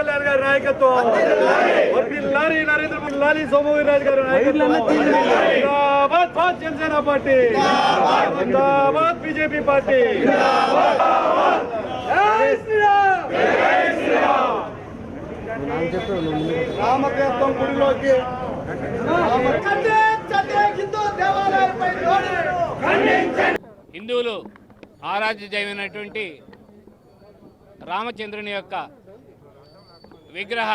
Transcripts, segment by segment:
కళ్యాణ్ గారి నాయకత్వం. నరేంద్ర మోదీ లాలి సోమవీర్రాజు గారి నాయకత్వం. జనసేన పార్టీ. జిందాబాద్ బీజేపీ పార్టీ. జై శ్రీరామ్. రామతీర్థం గుడిలోకి. హిందువులు రామచంద్రుని యొక్క విగ్రహ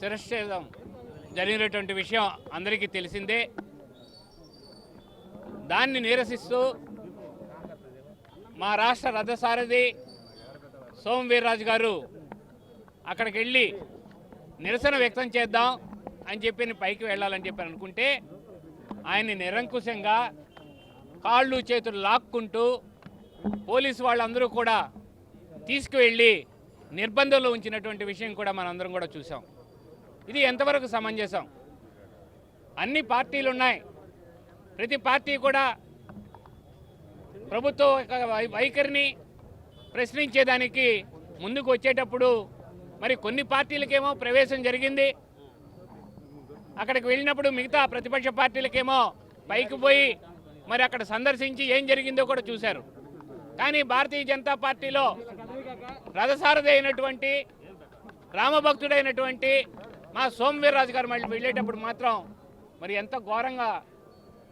శిరశ్ఛేదం జరిగినటువంటి విషయం అందరికీ తెలిసిందే. దాన్ని నిరసిస్తూ మా రాష్ట్ర రథసారథి సోమవీర్రాజు గారు అక్కడికి వెళ్ళి నిరసన వ్యక్తం చేద్దాం అని చెప్పి పైకి వెళ్ళాలని చెప్పి అనుకుంటే ఆయన్ని నిరంకుశంగా కాళ్ళు చేతులు లాక్కుంటూ పోలీసు వాళ్ళందరూ కూడా తీసుకువెళ్ళి నిర్బంధంలో ఉంచినటువంటి విషయం కూడా మనందరం కూడా చూసాం ఇది ఎంతవరకు సమంజసం? అన్ని పార్టీలు ఉన్నాయి ప్రతి పార్టీ కూడా ప్రభుత్వ వై- వైఖరిని ప్రశ్నించేదానికి ముందుకు వచ్చేటప్పుడు మరి కొన్ని పార్టీలకేమో ప్రవేశం జరిగింది. అక్కడికి వెళ్ళినప్పుడు మిగతా ప్రతిపక్ష పార్టీలకేమో పైకి పోయి మరి అక్కడ సందర్శించి ఏం జరిగిందో కూడా చూశారు. కానీ భారతీయ జనతా పార్టీలో రథసారథి అయినటువంటి రామభక్తుడైనటువంటి మా సోమవీర్రాజు గారు మళ్ళీ వెళ్ళేటప్పుడు మాత్రం మరి ఎంత ఘోరంగా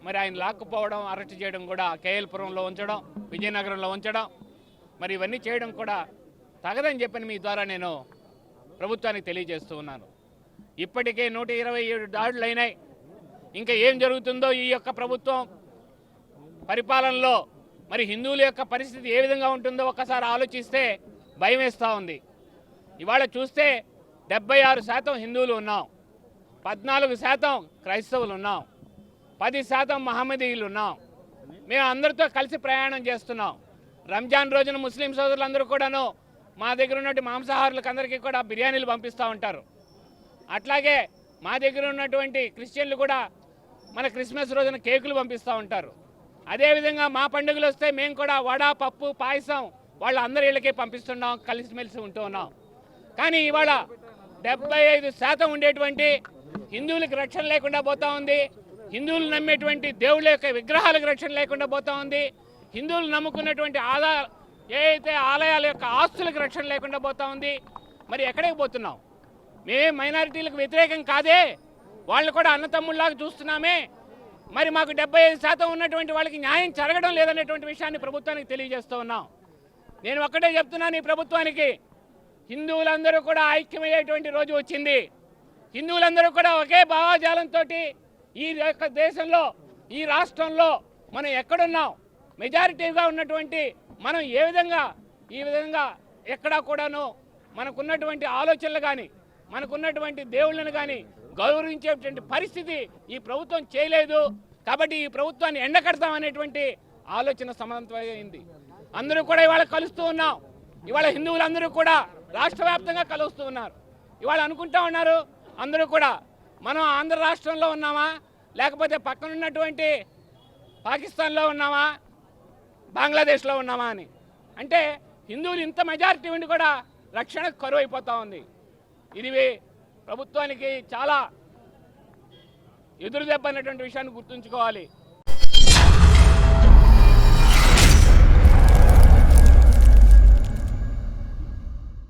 మరి ఆయన లాక్కుపోవడం అరెస్ట్ చేయడం కూడా కేఎల్పురంలో ఉంచడం విజయనగరంలో ఉంచడం మరి ఇవన్నీ చేయడం కూడా తగదని చెప్పని మీ ద్వారా నేను ప్రభుత్వానికి తెలియజేస్తూ ఉన్నాను. ఇప్పటికే నూట ఇరవై ఏడు దాడులు అయినాయి. ఇంకా ఏం జరుగుతుందో ఈ యొక్క ప్రభుత్వం పరిపాలనలో మరి హిందువుల యొక్క పరిస్థితి ఏ విధంగా ఉంటుందో ఒక్కసారి ఆలోచిస్తే భయం వేస్తూ ఉంది. ఇవాళ చూస్తే డెబ్బై ఆరు శాతం హిందువులు ఉన్నాం. పద్నాలుగు శాతం క్రైస్తవులు ఉన్నాం. పది శాతం మహమ్మదీయులు ఉన్నాం. మేము అందరితో కలిసి ప్రయాణం చేస్తున్నాం. రంజాన్ రోజున ముస్లిం సోదరులందరూ కూడాను మా దగ్గర ఉన్నటువంటి మాంసాహారులకు అందరికీ కూడా బిర్యానీలు పంపిస్తూ ఉంటారు. అట్లాగే మా దగ్గర ఉన్నటువంటి క్రిస్టియన్లు కూడా మన క్రిస్మస్ రోజున కేకులు పంపిస్తూ ఉంటారు. అదేవిధంగా మా పండుగలు వస్తే మేము కూడా వడ పప్పు పాయసం వాళ్ళందరి ఇళ్ళకే పంపిస్తున్నాం కలిసిమెలిసి ఉంటూ ఉన్నాం కానీ ఇవాళ డెబ్బై ఐదు శాతం ఉండేటువంటి హిందువులకు రక్షణ లేకుండా పోతా ఉంది. హిందువులు నమ్మేటువంటి దేవుళ్ళ యొక్క విగ్రహాలకు రక్షణ లేకుండా పోతా ఉంది. హిందువులు నమ్ముకున్నటువంటి ఆదా ఏదైతే ఆలయాల యొక్క ఆస్తులకు రక్షణ లేకుండా పోతా ఉంది మరి ఎక్కడికి పోతున్నాం? మేమే మైనారిటీలకు వ్యతిరేకం కాదే? వాళ్ళు కూడా అన్నతమ్ముళ్ళలాగా చూస్తున్నామే. మరి మాకు డెబ్బై ఐదు శాతం ఉన్నటువంటి వాళ్ళకి న్యాయం జరగడం లేదనేటువంటి విషయాన్ని ప్రభుత్వానికి తెలియజేస్తూ ఉన్నాం. నేను ఒక్కటే చెప్తున్నాను ఈ ప్రభుత్వానికి. హిందువులందరూ కూడా ఐక్యమయ్యేటువంటి రోజు వచ్చింది. హిందువులందరూ కూడా ఒకే భావాజాలంతో ఈ యొక్క దేశంలో ఈ రాష్ట్రంలో మనం ఎక్కడున్నాం? మెజారిటీగా ఉన్నటువంటి మనం ఏ విధంగా ఈ విధంగా ఎక్కడా కూడాను మనకున్నటువంటి ఆలోచనలు కానీ మనకున్నటువంటి దేవుళ్ళను కానీ గౌరవించేటువంటి పరిస్థితి ఈ ప్రభుత్వం చేయలేదు. కాబట్టి ఈ ప్రభుత్వాన్ని ఎండకడతామనేటువంటి ఆలోచన సమంతమైంది అందరూ కూడా ఇవాళ కలుస్తూ ఉన్నాం. ఇవాళ హిందువులందరూ కూడా రాష్ట్ర వ్యాప్తంగా కలుస్తూ ఉన్నారు. ఇవాళ అనుకుంటా ఉన్నారు అందరూ కూడా మనం ఆంధ్ర రాష్ట్రంలో ఉన్నామా? లేకపోతే పక్కన ఉన్నటువంటి పాకిస్తాన్లో ఉన్నామా? బంగ్లాదేశ్లో ఉన్నామా అని. అంటే హిందువులు ఇంత మెజారిటీ ఉండి కూడా రక్షణ కరువు అయిపోతూ ఉంది. ఇది ప్రభుత్వానికి చాలా ఎదురు దెబ్బ విషయాన్ని గుర్తుంచుకోవాలి.